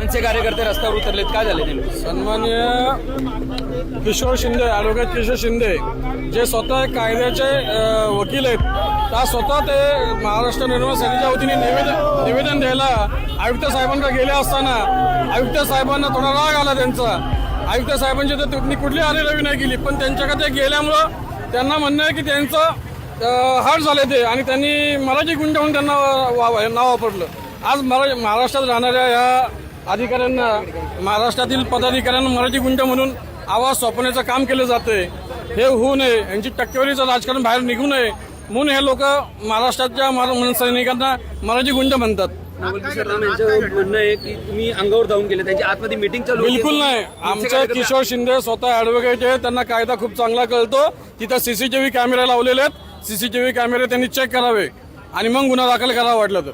मनसे कार्यकर्ते रस्त्यावर उतरलेत. काय झाले नेमके? सन्माननीय किशोर शिंदे ॲडव्होकेट किशोर शिंदे जे स्वतः कायद्याचे अ, वकील आहेत त्या स्वतः ते महाराष्ट्र निर्माण सेनेच्या वतीने निवेदन निवेदन द्यायला आयुक्त साहेबांकडे गेले असताना आयुक्त साहेबांना थोडा राग आला त्यांचा. आयुक्त साहेबांची तर त्यांनी कुठली आरेरवी नाही केली पण त्यांच्याकडे ते गेल्यामुळं त्यांना म्हणणं आहे की त्यांचं हार्ट झाले ते आणि त्यांनी मराठी गुंड म्हणून त्यांना वा- वा- नाव वापरलं. आज मरा महाराष्ट्रात राहणाऱ्या या अधिकाऱ्यांना महाराष्ट्रातील पदाधिकाऱ्यांना मराठी गुंड म्हणून आवाज सोपवण्याचं काम केलं जातंय. हे होऊ नये यांची टक्केवारीचं राजकारण बाहेर निघू नये म्हणून हे लोक महाराष्ट्राच्या सैनिकांना मराठी गुंड म्हणतात. नवल राम यांचं म्हणणं आहे की तुम्ही अंगावर धावून गेले त्यांची आतमध्ये मिटिंग चालू होती. बिलकुल नाही. आमचे किशोर शिंदे स्वतः ऍडव्होकेट आहे त्यांना कायदा खूप चांगला कळतो. तिथं सीसीटीव्ही कॅमेरे लावलेले आहेत. सीसीटीव्ही कॅमेरे त्यांनी चेक करावे. आणि मग गुन्हा दाखल करावा वाटलं तर.